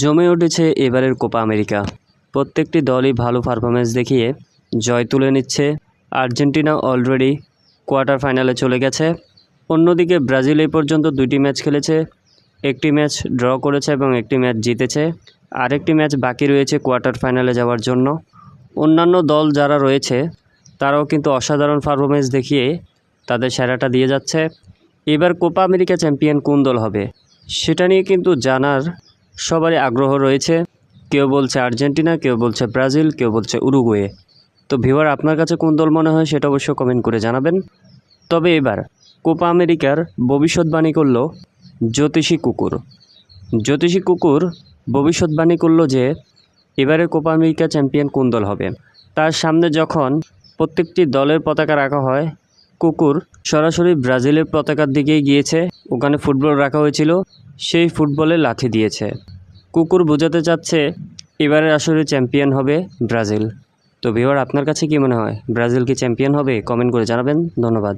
জমে উঠেছে এবারের কোপা আমেরিকা। প্রত্যেকটি দলই ভালো পারফরমেন্স দেখিয়ে জয় তুলে নিচ্ছে। আর্জেন্টিনা অলরেডি কোয়ার্টার ফাইনালে চলে গেছে। অন্যদিকে ব্রাজিল এই পর্যন্ত দুইটি ম্যাচ খেলেছে। একটি ম্যাচ ড্র করেছে এবং একটি ম্যাচ জিতেছে। আরেকটি ম্যাচ বাকি রয়েছে কোয়ার্টার ফাইনালে যাওয়ার জন্য। অন্যান্য দল যারা রয়েছে, তারাও কিন্তু অসাধারণ পারফরমেন্স দেখিয়ে তাদের সেরাটা দিয়ে যাচ্ছে। এবার কোপা আমেরিকা চ্যাম্পিয়ন কোন দল হবে, সেটা নিয়ে কিন্তু জানার সবারই আগ্রহ রয়েছে। কেউ বলছে আর্জেন্টিনা, কেউ বলছে ব্রাজিল, কেউ বলছে উরুগুয়ে। তো ভিওয়ার আপনার কাছে কোন দল মনে হয় সেটা অবশ্যই কমেন্ট করে জানাবেন। তবে এবার, কোপা আমেরিকার ভবিষ্যৎবাণী করল জ্যোতিষী কুকুর। জ্যোতিষী কুকুর ভবিষ্যৎবাণী করল যে, এবারে কোপা আমেরিকা চ্যাম্পিয়ন কোন দল হবে। তার সামনে যখন প্রত্যেকটি দলের পতাকা রাখা হয়, কুকুর সরাসরি ব্রাজিলের পতাকার দিকেই গিয়েছে। ওখানে ফুটবল রাখা হয়েছিল। সেই ফুটবলে লাথি দিয়েছে। কুকুর বোঝাতে চাচ্ছে, এবারের আসলে চ্যাম্পিয়ন হবে ব্রাজিল। তো ভিওর আপনার কাছে কি মনে হয়? ব্রাজিল কি চ্যাম্পিয়ন হবে? কমেন্ট করে জানাবেন। ধন্যবাদ।